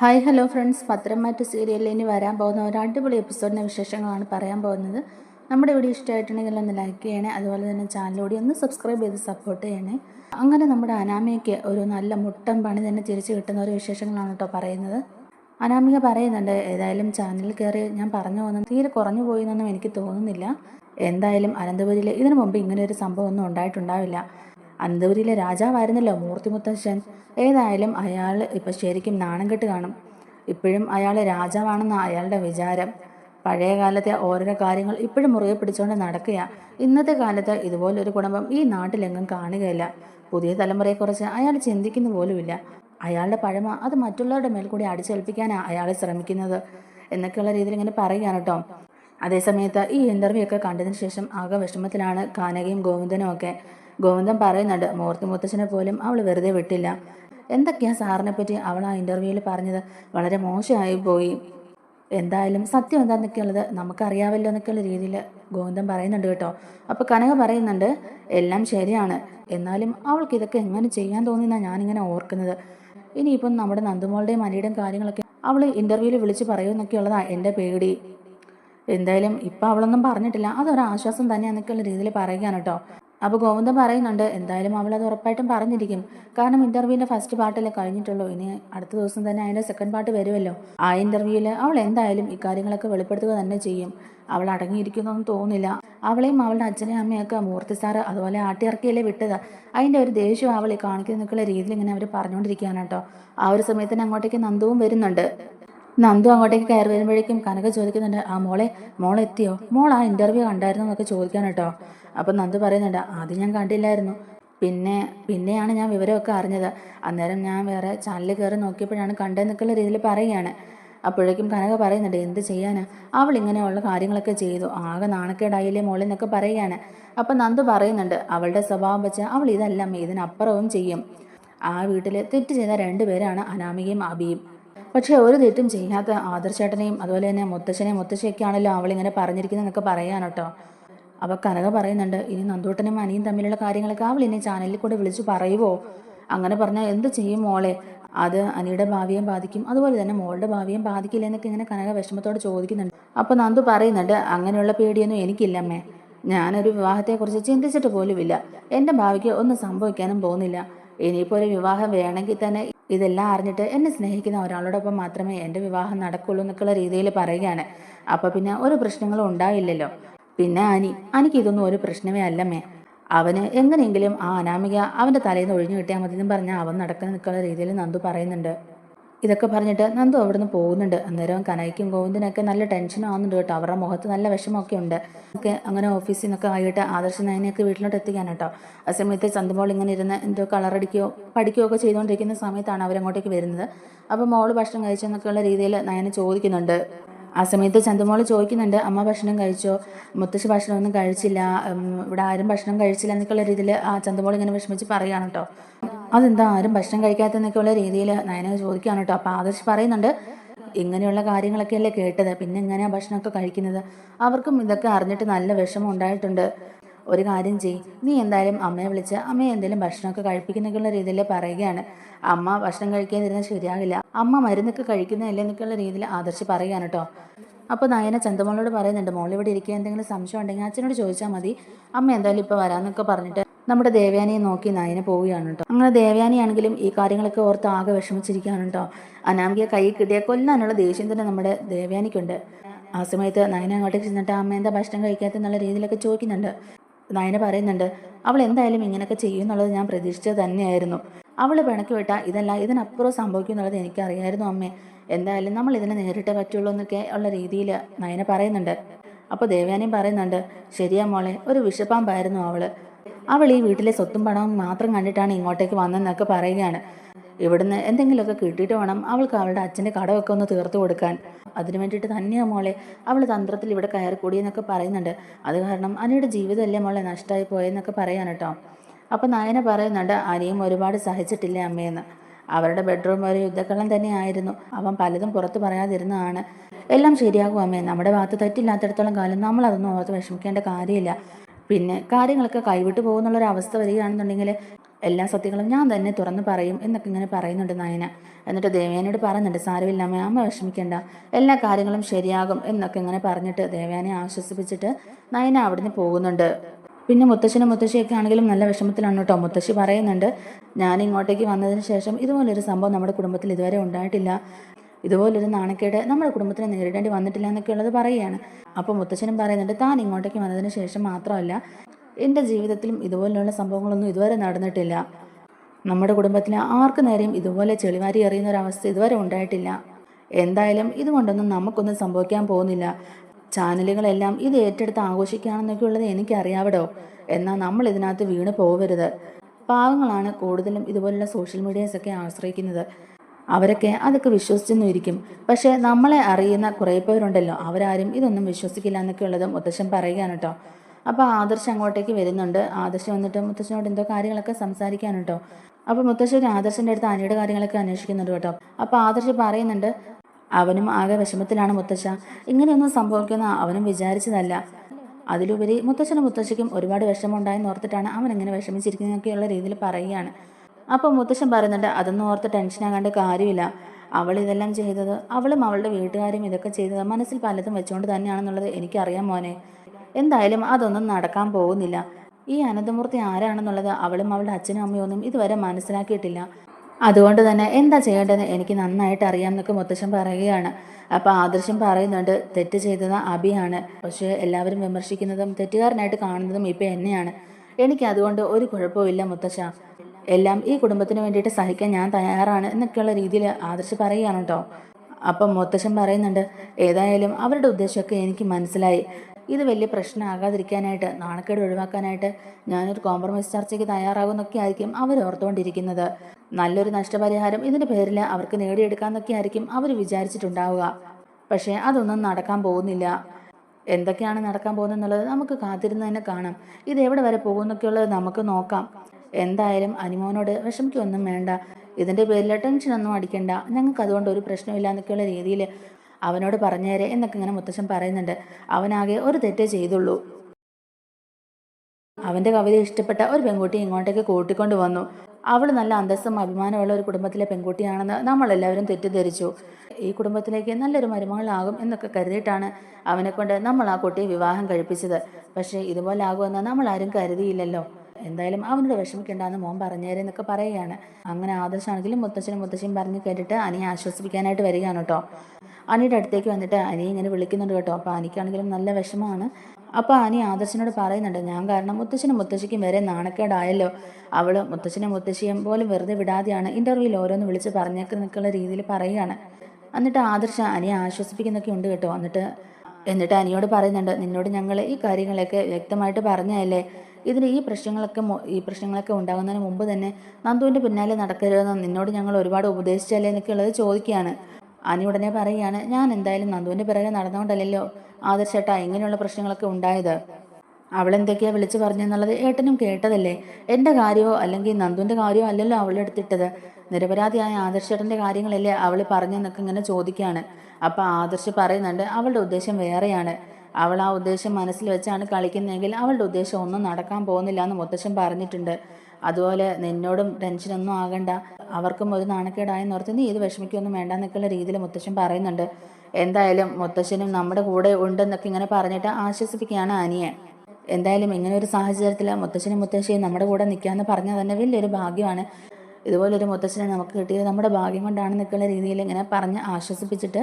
Hi hello friends. പത്രമാറ്റ് സീരിയലിൽ ഇനി വരാൻ പോകുന്ന ഒരു അടിപൊളി എപ്പിസോഡിന്റെ വിശേഷങ്ങളാണ് പറയാൻ പോകുന്നത്. നമ്മുടെ വീഡിയോ ഇഷ്ടമായിട്ടുണ്ടെങ്കിൽ ഒന്ന് ലൈക്ക് ചെയ്യണേ അതുപോലെ തന്നെ ചാനലോടി ഒന്ന് സബ്സ്ക്രൈബ് ചെയ്ത് സപ്പോർട്ട് ചെയ്യണേ. അങ്ങനെ നമ്മുടെ അനാമികയ്ക്ക് ഒരു നല്ല മുട്ടൻ പണി തന്നെ തിരിച്ചു കിട്ടുന്ന ഒരു വിശേഷങ്ങളാണ് കേട്ടോ പറയുന്നത്. അനാമിക പറയുന്നുണ്ട് ഏതായാലും ചാനലിൽ കയറി ഞാൻ പറഞ്ഞു പോകുന്നത് തീരെ കുറഞ്ഞു പോയി എന്നൊന്നും എനിക്ക് തോന്നുന്നില്ല. എന്തായാലും അനന്തപുരിയിൽ ഇതിനു മുമ്പ് ഇങ്ങനെ ഒരു സംഭവം ഒന്നും ഉണ്ടായിട്ടുണ്ടാവില്ല. അനന്തപുരിയിലെ രാജാവായിരുന്നല്ലോ മൂർത്തി മുത്തശ്ശൻ ഏതായാലും അയാൾ ഇപ്പം ശരിക്കും നാണം കെട്ട് കാണും. ഇപ്പോഴും അയാൾ രാജാവാണെന്ന അയാളുടെ വിചാരം. പഴയ കാലത്തെ ഓരോരോ കാര്യങ്ങൾ ഇപ്പോഴും മുറുകെ പിടിച്ചുകൊണ്ട് നടക്കുക ഇന്നത്തെ കാലത്ത് ഇതുപോലൊരു കുടുംബം ഈ നാട്ടിലെങ്ങും കാണുകയില്ല. പുതിയ തലമുറയെക്കുറിച്ച് അയാൾ ചിന്തിക്കുന്ന പോലുമില്ല. അയാളുടെ പഴമ അത് മറ്റുള്ളവരുടെ മേൽ കൂടി അടിച്ചേൽപ്പിക്കാനാണ് അയാൾ ശ്രമിക്കുന്നത്. എന്നൊക്കെയുള്ള രീതിയിൽ ഇങ്ങനെ പറയുകയാണ് കേട്ടോ. അതേസമയത്ത് ഈ ഇന്റർവ്യൂ ഒക്കെ കണ്ടതിന് ശേഷം ആകെ വിഷമത്തിലാണ് കാനകയും ഗോവിന്ദനും ഒക്കെ. ഗോവിന്ദൻ പറയുന്നുണ്ട് മൂർത്തി മുത്തച്ഛനെ പോലും അവൾ വെറുതെ വിട്ടില്ല. എന്തൊക്കെയാ സാറിനെ പറ്റി അവൾ ആ ഇന്റർവ്യൂവിൽ പറഞ്ഞത്? വളരെ മോശമായി പോയി. എന്തായാലും സത്യം എന്താണെന്നൊക്കെയുള്ളത് നമുക്കറിയാമല്ലോ എന്നൊക്കെയുള്ള രീതിയിൽ ഗോവിന്ദൻ പറയുന്നുണ്ട് കേട്ടോ. അപ്പോൾ കനക പറയുന്നുണ്ട് എല്ലാം ശരിയാണ്. എന്നാലും അവൾക്ക് ഇതൊക്കെ എങ്ങനെ ചെയ്യാൻ തോന്നിയെന്നാണ് ഞാനിങ്ങനെ ഓർക്കുന്നത്. ഇനിയിപ്പം നമ്മുടെ നന്ദുമോളുടെയും അനിയുടെയും കാര്യങ്ങളൊക്കെ അവൾ ഇന്റർവ്യൂവിൽ വിളിച്ച് പറയുമെന്നൊക്കെയുള്ളതാണ് എന്റെ പേടി. എന്തായാലും ഇപ്പം അവളൊന്നും പറഞ്ഞിട്ടില്ല. അതൊരാശ്വാസം തന്നെയാണെന്നൊക്കെയുള്ള രീതിയിൽ പറയുകയാണ് കേട്ടോ. അപ്പോൾ ഗോവിന്ദൻ പറയുന്നുണ്ട് എന്തായാലും അവൾ അത് ഉറപ്പായിട്ടും പറഞ്ഞിരിക്കും. കാരണം ഇന്റർവ്യൂവിന്റെ ഫസ്റ്റ് പാർട്ടല്ലേ കഴിഞ്ഞിട്ടുള്ളൂ. ഇനി അടുത്ത ദിവസം തന്നെ അതിന്റെ സെക്കൻഡ് പാർട്ട് വരുമല്ലോ. ആ ഇന്റർവ്യൂവിൽ അവൾ എന്തായാലും ഇക്കാര്യങ്ങളൊക്കെ വെളിപ്പെടുത്തുക തന്നെ ചെയ്യും. അവൾ അടങ്ങിയിരിക്കുന്നൊന്നും തോന്നില്ല അവളെയും അവളുടെ അച്ഛനെയും അമ്മയൊക്കെ മൂർത്തി സാറ് അതുപോലെ ആട്ടിയിറക്കിയല്ലേ വിട്ടത്. അതിന്റെ ഒരു ദേഷ്യം അവളെ കാണിക്കുന്ന രീതിയിൽ ഇങ്ങനെ അവർ പറഞ്ഞുകൊണ്ടിരിക്കുകയാണ് കേട്ടോ. ആ ഒരു സമയത്തിന് അങ്ങോട്ടേക്ക് നന്ദവും വരുന്നുണ്ട്. നന്ദു അങ്ങോട്ടേക്ക് കയറി വരുമ്പോഴേക്കും കനക ചോദിക്കുന്നുണ്ട് ആ മോളെ മോളെ എത്തിയോ? മോൾ ആ ഇന്റർവ്യൂ കണ്ടായിരുന്നു എന്നൊക്കെ ചോദിക്കാൻ കേട്ടോ. അപ്പം നന്ദു പറയുന്നുണ്ട് ആദ്യം ഞാൻ കണ്ടില്ലായിരുന്നു. പിന്നെ പിന്നെയാണ് ഞാൻ വിവരമൊക്കെ അറിഞ്ഞത്. അന്നേരം ഞാൻ വേറെ ചാനലിൽ കയറി നോക്കിയപ്പോഴാണ് കണ്ടെന്നൊക്കെയുള്ള രീതിയിൽ പറയുകയാണ്. അപ്പോഴേക്കും കനക പറയുന്നുണ്ട് എന്ത് ചെയ്യാനാ? അവൾ ഇങ്ങനെയുള്ള കാര്യങ്ങളൊക്കെ ചെയ്തു. ആകെ നാണക്കേടായില്ലേ മോളെ? എന്നൊക്കെ പറയുകയാണ്. അപ്പം നന്ദു പറയുന്നുണ്ട് അവളുടെ സ്വഭാവം വെച്ച് അവൾ ഇതെല്ലാം ഇതിനപ്പുറവും ചെയ്യും. ആ വീട്ടിൽ തെറ്റ് ചെയ്ത രണ്ടുപേരാണ് അനാമികയും അബിയും. പക്ഷേ ഒരു തെറ്റും ചെയ്യാത്ത ആദർശേട്ടനെയും അതുപോലെ തന്നെ മുത്തശ്ശനെയും മുത്തശ്ശിയൊക്കെയാണല്ലോ അവളിങ്ങനെ പറഞ്ഞിരിക്കുന്നതെന്നൊക്കെ പറയാൻ കേട്ടോ. അപ്പോൾ കനക പറയുന്നുണ്ട് ഇനി നന്ദൂട്ടനും അനിയും തമ്മിലുള്ള കാര്യങ്ങളൊക്കെ അവൾ ഇനി ചാനലിൽ കൂടെ വിളിച്ചു പറയുവോ? അങ്ങനെ പറഞ്ഞാൽ എന്ത് ചെയ്യും മോളെ? അത് അനിയുടെ ഭാവിയും ബാധിക്കും അതുപോലെ തന്നെ മോളുടെ ഭാവിയും ബാധിക്കില്ല എന്നൊക്കെ ഇങ്ങനെ കനക വിഷമത്തോട് ചോദിക്കുന്നുണ്ട്. അപ്പോൾ നന്ദു പറയുന്നുണ്ട് അങ്ങനെയുള്ള പേടിയൊന്നും എനിക്കില്ലമ്മേ. ഞാനൊരു വിവാഹത്തെക്കുറിച്ച് ചിന്തിച്ചിട്ട് പോലുമില്ല. എന്റെ ഭാവിക്ക് ഒന്നും സംഭവിക്കാനും പോകുന്നില്ല. ഇനിയിപ്പോൾ ഒരു വിവാഹം വേണമെങ്കിൽ തന്നെ ഇതെല്ലാം അറിഞ്ഞിട്ട് എന്നെ സ്നേഹിക്കുന്ന ഒരാളോടൊപ്പം മാത്രമേ എന്റെ വിവാഹം നടക്കുള്ളൂ എന്നൊക്കെയുള്ള രീതിയിൽ പറയുകയാണ്. അപ്പോൾ പിന്നെ ഒരു പ്രശ്നങ്ങളും ഉണ്ടാവില്ലല്ലോ പിന്നെ അനി അനിക്ക് ഇതൊന്നും ഒരു പ്രശ്നമേ അല്ലമ്മേ. അവന് എങ്ങനെയെങ്കിലും ആ അനാമിക അവന്റെ തലയിൽ നിന്ന് ഒഴിഞ്ഞു കിട്ടിയാൽ മതി എന്ന് പറഞ്ഞാൽ അവൻ നടക്കുന്ന നിൽക്കുന്ന രീതിയിൽ നന്ദു പറയുന്നുണ്ട്. ഇതൊക്കെ പറഞ്ഞിട്ട് നന്ദു അവിടുന്ന് പോകുന്നുണ്ട്. അന്നേരം കനയ്ക്കും ഗോവിന്ദനൊക്കെ നല്ല ടെൻഷനും ആവുന്നുണ്ട് കേട്ടോ. അവരുടെ മുഖത്ത് നല്ല വിഷമമൊക്കെ ഉണ്ട്. ഒക്കെ അങ്ങനെ ഓഫീസിൽ നിന്നൊക്കെ ആയിട്ട് ആദർശ നയനെയൊക്കെ വീട്ടിലോട്ട് എത്തിക്കാൻ കേട്ടോ. ആ സമയത്ത് ചന്തുമോൾ ഇങ്ങനെ ഇരുന്ന് എന്തോ കളറടിക്കുകയോ പഠിക്കുകയോ ഒക്കെ ചെയ്തുകൊണ്ടിരിക്കുന്ന സമയത്താണ് അവരങ്ങോട്ടേക്ക് വരുന്നത്. അപ്പോൾ മോൾ ഭക്ഷണം കഴിച്ചെന്നൊക്കെയുള്ള രീതിയിൽ നയനെ ചോദിക്കുന്നുണ്ട്. ആ സമയത്ത് ചന്തുമോൾ ചോദിക്കുന്നുണ്ട് അമ്മ ഭക്ഷണം കഴിച്ചോ? മുത്തശ്ശി ഭക്ഷണമൊന്നും കഴിച്ചില്ല. ഇവിടെ ആരും ഭക്ഷണം കഴിച്ചില്ല എന്നൊക്കെയുള്ള രീതിയിൽ ആ ചന്തുമോൾ ഇങ്ങനെ വിഷമിച്ച് പറയുകയാണ് കേട്ടോ. അതെന്താ? ആരും ഭക്ഷണം കഴിക്കാത്തെന്നൊക്കെയുള്ള രീതിയിൽ നയന ചോദിക്കുകയാണ് കേട്ടോ. അപ്പോൾ ആദർശ് പറയുന്നുണ്ട് ഇങ്ങനെയുള്ള കാര്യങ്ങളൊക്കെയല്ലേ കേട്ടത്. പിന്നെ എങ്ങനെയാണ് ഭക്ഷണമൊക്കെ കഴിക്കുന്നത്? അവർക്കും ഇതൊക്കെ അറിഞ്ഞിട്ട് നല്ല വിഷമം ഉണ്ടായിട്ടുണ്ട്. ഒരു കാര്യം ചെയ് നീ എന്തായാലും അമ്മയെ വിളിച്ച് അമ്മയെ എന്തെങ്കിലും ഭക്ഷണമൊക്കെ കഴിപ്പിക്കുന്നൊക്കെയുള്ള രീതിയിൽ പറയുകയാണ്. അമ്മ ഭക്ഷണം കഴിക്കാതിരുന്നാൽ ശരിയാകില്ല അമ്മ മരുന്നൊക്കെ കഴിക്കുന്നതല്ലേ എന്നൊക്കെയുള്ള രീതിയിൽ ആദർശി പറയുകയാണ് കേട്ടോ. അപ്പോൾ നയന ചന്തമോളോട് പറയുന്നുണ്ട് മോൾ ഇവിടെ ഇരിക്കുക എന്തെങ്കിലും സംശയം ഉണ്ടെങ്കിൽ അച്ഛനോട് ചോദിച്ചാൽ മതി. അമ്മ എന്തായാലും ഇപ്പോൾ വരാമെന്നൊക്കെ പറഞ്ഞിട്ട് നമ്മുടെ ദേവയാനിയെ നോക്കി നയന പോവുകയാണ് കേട്ടോ. അങ്ങനെ ദേവയാനിയാണെങ്കിലും ഈ കാര്യങ്ങളൊക്കെ ഓർത്ത് ആകെ വിഷമിച്ചിരിക്കുകയാണ് കേട്ടോ. അനാമികയെ കൈ കിട്ടിയ കൊല്ലാനുള്ള ദേഷ്യം തന്നെ നമ്മുടെ ദേവയാനിക്കുണ്ട്. ആ സമയത്ത് നയന അങ്ങോട്ടേക്ക് ചെന്നിട്ട് അമ്മ എന്താ ഭക്ഷണം കഴിക്കാത്ത നല്ല രീതിയിലൊക്കെ ചോദിക്കുന്നുണ്ട്. നയന പറയുന്നുണ്ട് അവൾ എന്തായാലും ഇങ്ങനെയൊക്കെ ചെയ്യും എന്നുള്ളത് ഞാൻ പ്രതീക്ഷിച്ചത് തന്നെയായിരുന്നു. അവൾ പിണക്കി വിട്ടാൽ ഇതല്ല ഇതിനപ്പുറം സംഭവിക്കും എന്നുള്ളത് എനിക്കറിയായിരുന്നു അമ്മേ. എന്തായാലും നമ്മൾ ഇതിനെ നേരിട്ടേ പറ്റുള്ളൂ എന്നൊക്കെ ഉള്ള രീതിയിൽ നയന പറയുന്നുണ്ട്. അപ്പോൾ ദേവയാനിയും പറയുന്നുണ്ട് ശരിയാ മോളെ ഒരു വിഷപ്പാമ്പായിരുന്നു അവൾ. അവൾ ഈ വീട്ടിലെ സ്വത്തും പണവും മാത്രം കണ്ടിട്ടാണ് ഇങ്ങോട്ടേക്ക് വന്നതെന്നൊക്കെ പറയുകയാണ്. ഇവിടുന്ന് എന്തെങ്കിലുമൊക്കെ കിട്ടിയിട്ട് വേണം അവൾക്ക് അവളുടെ അച്ഛന്റെ കടമൊക്കെ ഒന്ന് തീർത്തു കൊടുക്കാൻ. അതിനു വേണ്ടിയിട്ട് തന്നെയാ മോളെ. അവൾ തന്ത്രത്തിൽ ഇവിടെ കയറി കൂടിയെന്നൊക്കെ പറയുന്നുണ്ട്. അത് കാരണം അനിയുടെ ജീവിതമല്ലേ മോളെ നഷ്ടമായി പോയെന്നൊക്കെ പറയാൻ കേട്ടോ. അപ്പം നയന പറയുന്നുണ്ട് അനിയും ഒരുപാട് സഹിച്ചിട്ടില്ല അമ്മയെന്ന് അവരുടെ ബെഡ്റൂം ഒരു യുദ്ധക്കളം തന്നെയായിരുന്നു. അവൻ പലതും പുറത്ത് പറയാതിരുന്നതാണ്. എല്ലാം ശരിയാകും അമ്മേ. നമ്മുടെ ഭാഗത്ത് തെറ്റില്ലാത്തിടത്തോളം കാലം നമ്മൾ അതൊന്നും ഓർത്ത് വിഷമിക്കേണ്ട കാര്യമില്ല. പിന്നെ കാര്യങ്ങളൊക്കെ കൈവിട്ട് പോകുന്നുള്ളൊരു അവസ്ഥ വരികയാണെന്നുണ്ടെങ്കിൽ എല്ലാ സത്യങ്ങളും ഞാൻ തന്നെ തുറന്നു പറയും എന്നൊക്കെ ഇങ്ങനെ പറയുന്നുണ്ട് നയന. എന്നിട്ട് ദേവയാനോട് പറയുന്നുണ്ട് സാരമില്ല അമ്മ അമ്മ വിഷമിക്കണ്ട. എല്ലാ കാര്യങ്ങളും ശരിയാകും എന്നൊക്കെ ഇങ്ങനെ പറഞ്ഞിട്ട് ദേവയാനെ ആശ്വസിപ്പിച്ചിട്ട് നയന അവിടുന്ന് പോകുന്നുണ്ട്. പിന്നെ മുത്തശ്ശനും മുത്തശ്ശിയൊക്കെ ആണെങ്കിലും നല്ല വിഷമത്തിലാണ് കേട്ടോ. മുത്തശ്ശി പറയുന്നുണ്ട് ഞാൻ ഇങ്ങോട്ടേക്ക് വന്നതിന് ശേഷം ഇതുപോലൊരു സംഭവം നമ്മുടെ കുടുംബത്തിൽ ഇതുവരെ ഉണ്ടായിട്ടില്ല. ഇതുപോലൊരു നാണക്കേട് നമ്മുടെ കുടുംബത്തിന് നേരിടേണ്ടി വന്നിട്ടില്ല എന്നൊക്കെ ഉള്ളത് പറയുകയാണ്. അപ്പോൾ മുത്തച്ഛനും പറയുന്നുണ്ട് താൻ ഇങ്ങോട്ടേക്ക് വന്നതിന് ശേഷം മാത്രമല്ല എന്റെ ജീവിതത്തിലും ഇതുപോലെയുള്ള സംഭവങ്ങളൊന്നും ഇതുവരെ നടന്നിട്ടില്ല. നമ്മുടെ കുടുംബത്തിൽ ആർക്കു നേരെയും ഇതുപോലെ ചെളിവാരി എറിയുന്ന ഒരു അവസ്ഥ ഇതുവരെ ഉണ്ടായിട്ടില്ല. എന്തായാലും ഇതുകൊണ്ടൊന്നും നമുക്കൊന്നും സംഭവിക്കാൻ പോകുന്നില്ല. ചാനലുകളെല്ലാം ഇത് ഏറ്റെടുത്ത് ആഘോഷിക്കുകയാണെന്നൊക്കെ ഉള്ളത് എനിക്കറിയാവടോ. എന്നാൽ നമ്മൾ ഇതിനകത്ത് വീണ് പോകരുത് പാവങ്ങളാണ് കൂടുതലും ഇതുപോലുള്ള സോഷ്യൽ മീഡിയാസൊക്കെ ആശ്രയിക്കുന്നത്. അവരൊക്കെ അതൊക്കെ വിശ്വസിച്ചെന്നും ഇരിക്കും പക്ഷേ നമ്മളെ അറിയുന്ന കുറേ പേരുണ്ടല്ലോ. അവരാരും ഇതൊന്നും വിശ്വസിക്കില്ല എന്നൊക്കെ ഉള്ളത് മുത്തശ്ശൻ പറയുകയാണ് കേട്ടോ. അപ്പോൾ ആദർശ് അങ്ങോട്ടേക്ക് വരുന്നുണ്ട്. ആദർശ് വന്നിട്ട് മുത്തശ്ശനോട് എന്തോ കാര്യങ്ങളൊക്കെ സംസാരിക്കാൻ കേട്ടോ. അപ്പോൾ മുത്തശ്ശൻ ആദർശന്റെ അടുത്ത് അനിയുടെ കാര്യങ്ങളൊക്കെ അന്വേഷിക്കുന്നുണ്ട് കേട്ടോ. അപ്പോൾ ആദർശ് പറയുന്നുണ്ട് അവനും ആകെ വിഷമത്തിലാണ് മുത്തശ്ശ. ഇങ്ങനെയൊന്നും സംഭവിക്കുന്ന അവനും വിചാരിച്ചതല്ല. അതിലുപരി മുത്തശ്ശനും മുത്തശ്ശിക്കും ഒരുപാട് വിഷമമുണ്ടായെന്ന് ഓർത്തിട്ടാണ് അവൻ ഇങ്ങനെ വിഷമിച്ചിരിക്കുന്നതൊക്കെയുള്ള രീതിയിൽ പറയുകയാണ്. അപ്പോൾ മുത്തശ്ശൻ പറയുന്നുണ്ട് അതൊന്നും ഓർത്ത് ടെൻഷനാകാണ്ട് കാര്യമില്ല. അവൾ ഇതെല്ലാം ചെയ്തത് അവളും അവളുടെ വീട്ടുകാരും ഇതൊക്കെ ചെയ്തത് മനസ്സിൽ പലതും വെച്ചുകൊണ്ട് തന്നെയാണെന്നുള്ളത് എനിക്കറിയാം മോനെ. എന്തായാലും അതൊന്നും നടക്കാൻ പോകുന്നില്ല. ഈ അനന്തമൂർത്തി ആരാണെന്നുള്ളത് അവളും അവളുടെ അച്ഛനും അമ്മയും ഒന്നും ഇതുവരെ മനസ്സിലാക്കിയിട്ടില്ല. അതുകൊണ്ട് തന്നെ എന്താ ചെയ്യേണ്ടതെന്ന് എനിക്ക് നന്നായിട്ട് അറിയാം എന്നൊക്കെ മുത്തശ്ശൻ പറയുകയാണ്. അപ്പോൾ ആദർശം പറയുന്നുണ്ട് തെറ്റ് ചെയ്തത് അബിയാണ്. പക്ഷേ എല്ലാവരും വിമർശിക്കുന്നതും തെറ്റുകാരനായിട്ട് കാണുന്നതും ഇപ്പം എന്നെയാണ്. എനിക്ക് അതുകൊണ്ട് ഒരു കുഴപ്പമില്ല മുത്തശ്ശ. എല്ലാം ഈ കുടുംബത്തിന് വേണ്ടിയിട്ട് സഹിക്കാൻ ഞാൻ തയ്യാറാണ് എന്നൊക്കെയുള്ള രീതിയിൽ ആദർശ് പറയുകയാണ് കേട്ടോ. അപ്പം മുത്തശ്ശൻ പറയുന്നുണ്ട് ഏതായാലും അവരുടെ ഉദ്ദേശമൊക്കെ എനിക്ക് മനസ്സിലായി. ഇത് വലിയ പ്രശ്നമാകാതിരിക്കാനായിട്ട് നാണക്കേട് ഒഴിവാക്കാനായിട്ട് ഞാനൊരു കോംപ്രമൈസ് ചർച്ചയ്ക്ക് തയ്യാറാകുമെന്നൊക്കെ ആയിരിക്കും അവർ ഓർത്തുകൊണ്ടിരിക്കുന്നത്. നല്ലൊരു നഷ്ടപരിഹാരം ഇതിന്റെ പേരിൽ അവർക്ക് നേടിയെടുക്കാമെന്നൊക്കെ ആയിരിക്കും അവർ വിചാരിച്ചിട്ടുണ്ടാവുക. പക്ഷേ അതൊന്നും നടക്കാൻ പോകുന്നില്ല. എന്തൊക്കെയാണ് നടക്കാൻ പോകുന്നത് എന്നുള്ളത് നമുക്ക് കാത്തിരുന്ന് തന്നെ കാണാം. ഇത് എവിടെ വരെ പോകുന്നൊക്കെയുള്ളത് നമുക്ക് നോക്കാം. എന്തായാലും അനിമോനോട് വിഷമിക്കൊന്നും വേണ്ട. ഇതിന്റെ പേരിൽ ടെൻഷനൊന്നും അടിക്കണ്ട. ഞങ്ങൾക്ക് അതുകൊണ്ട് ഒരു പ്രശ്നമില്ല എന്നൊക്കെയുള്ള രീതിയിൽ അവനോട് പറഞ്ഞേരെ എന്നൊക്കെ ഇങ്ങനെ മുത്തശ്ശൻ പറയുന്നുണ്ട്. അവനാകെ ഒരു തെറ്റേ ചെയ്തുള്ളൂ. അവന്റെ കവിത ഇഷ്ടപ്പെട്ട ഒരു പെൺകുട്ടി ഇങ്ങോട്ടേക്ക് കൂട്ടിക്കൊണ്ട് വന്നു. അവൾ നല്ല അന്തസ്സും അഭിമാനമുള്ള ഒരു കുടുംബത്തിലെ പെൺകുട്ടിയാണെന്ന് നമ്മളെല്ലാവരും തെറ്റിദ്ധരിച്ചു. ഈ കുടുംബത്തിലേക്ക് നല്ലൊരു മരുമകളാകും എന്നൊക്കെ കരുതിയിട്ടാണ് അവനെക്കൊണ്ട് നമ്മൾ ആ കുട്ടിയെ വിവാഹം കഴിപ്പിച്ചത്. പക്ഷേ ഇതുപോലെ ആകുമെന്ന് നമ്മൾ ആരും കരുതിയില്ലല്ലോ. എന്തായാലും അവനോട് വിഷമിക്കണ്ടെന്ന് മോൻ പറഞ്ഞേരെ എന്നൊക്കെ പറയുകയാണ്. അങ്ങനെ ആദർശാണെങ്കിലും മുത്തശ്ശനും മുത്തശ്ശിയും പറഞ്ഞ് കേട്ടിട്ട് അനിയെ ആശ്വസിപ്പിക്കാനായിട്ട് വരികയാണ് കേട്ടോ. അനിയുടെ അടുത്തേക്ക് വന്നിട്ട് അനിയെ ഇങ്ങനെ വിളിക്കുന്നുണ്ട് കേട്ടോ. അപ്പോൾ അനിക്കാണെങ്കിലും നല്ല വിഷമമാണ്. അപ്പോൾ അനി ആദർശനോട് പറയുന്നുണ്ട് ഞാൻ കാരണം മുത്തശ്ശനും മുത്തശ്ശിക്കും വരെ നാണക്കേടായല്ലോ. അവൾ മുത്തശ്ശനും മുത്തശ്ശിയും പോലും വെറുതെ വിടാതെയാണ് ഇന്റർവ്യൂവിൽ ഓരോന്ന് വിളിച്ച് പറഞ്ഞേക്കുന്നൊക്കെയുള്ള രീതിയിൽ പറയുകയാണ്. എന്നിട്ട് ആദർശ അനിയെ ആശ്വസിപ്പിക്കുന്നൊക്കെ ഉണ്ട് കേട്ടോ. എന്നിട്ട് എന്നിട്ട് അനിയോട് പറയുന്നുണ്ട് നിന്നോട് ഞങ്ങൾ ഈ കാര്യങ്ങളൊക്കെ വ്യക്തമായിട്ട് പറഞ്ഞതല്ലേ? ഇതിന് ഈ പ്രശ്നങ്ങളൊക്കെ ഈ പ്രശ്നങ്ങളൊക്കെ ഉണ്ടാകുന്നതിന് മുമ്പ് തന്നെ നന്ദുവിന്റെ പിന്നാലെ നടക്കരുതെന്ന് നിന്നോട് ഞങ്ങൾ ഒരുപാട് ഉപദേശിച്ചല്ലേ എന്നൊക്കെ ഉള്ളത് ചോദിക്കുകയാണ്. അനി ഉടനെ പറയുകയാണ് ഞാൻ എന്തായാലും നന്ദുവിന്റെ പിറകെ നടന്നുകൊണ്ടല്ലല്ലോ ആദർശേട്ടാ ഇങ്ങനെയുള്ള പ്രശ്നങ്ങളൊക്കെ ഉണ്ടായത്. അവളെന്തൊക്കെയാ വിളിച്ചു പറഞ്ഞെന്നുള്ളത് ഏട്ടനും കേട്ടതല്ലേ. എന്റെ കാര്യമോ അല്ലെങ്കിൽ നന്ദുവിന്റെ കാര്യമോ അല്ലല്ലോ അവളെടുത്തിട്ടത് നിരപരാധിയായ ആദർശേട്ടന്റെ കാര്യങ്ങളല്ലേ അവൾ പറഞ്ഞെന്നൊക്കെ ഇങ്ങനെ ചോദിക്കുകയാണ്. അപ്പോൾ ആദർശ് പറയുന്നുണ്ട് അവളുടെ ഉദ്ദേശം വേറെയാണ്. അവൾ ആ ഉദ്ദേശം മനസ്സിൽ വെച്ചാണ് കളിക്കുന്നതെങ്കിൽ അവളുടെ ഉദ്ദേശം ഒന്നും നടക്കാൻ പോകുന്നില്ല എന്ന് മുത്തശ്ശൻ പറഞ്ഞിട്ടുണ്ട്. അതുപോലെ നിന്നോടും ടെൻഷനൊന്നും ആകണ്ട. അവർക്കും ഒരു നാണക്കേടായെന്ന് ഓർത്ത് നീ ഇത് വിഷമിക്കൊന്നും വേണ്ട എന്നൊക്കെയുള്ള രീതിയിൽ മുത്തശ്ശൻ പറയുന്നുണ്ട്. എന്തായാലും മുത്തശ്ശനും നമ്മുടെ കൂടെ ഉണ്ടെന്നൊക്കെ ഇങ്ങനെ പറഞ്ഞിട്ട് ആശ്വസിപ്പിക്കുകയാണ് അനിയെ എന്തായാലും ഇങ്ങനെ ഒരു സാഹചര്യത്തിൽ മുത്തശ്ശനും മുത്തശ്ശിയും നമ്മുടെ കൂടെ നിൽക്കാമെന്ന് പറഞ്ഞാൽ തന്നെ വലിയൊരു ഭാഗ്യമാണ്. ഇതുപോലൊരു മുത്തശ്ശനെ നമുക്ക് കിട്ടിയത് നമ്മുടെ ഭാഗ്യം കൊണ്ടാണെന്നൊക്കെയുള്ള രീതിയിൽ ഇങ്ങനെ പറഞ്ഞ് ആശ്വസിപ്പിച്ചിട്ട്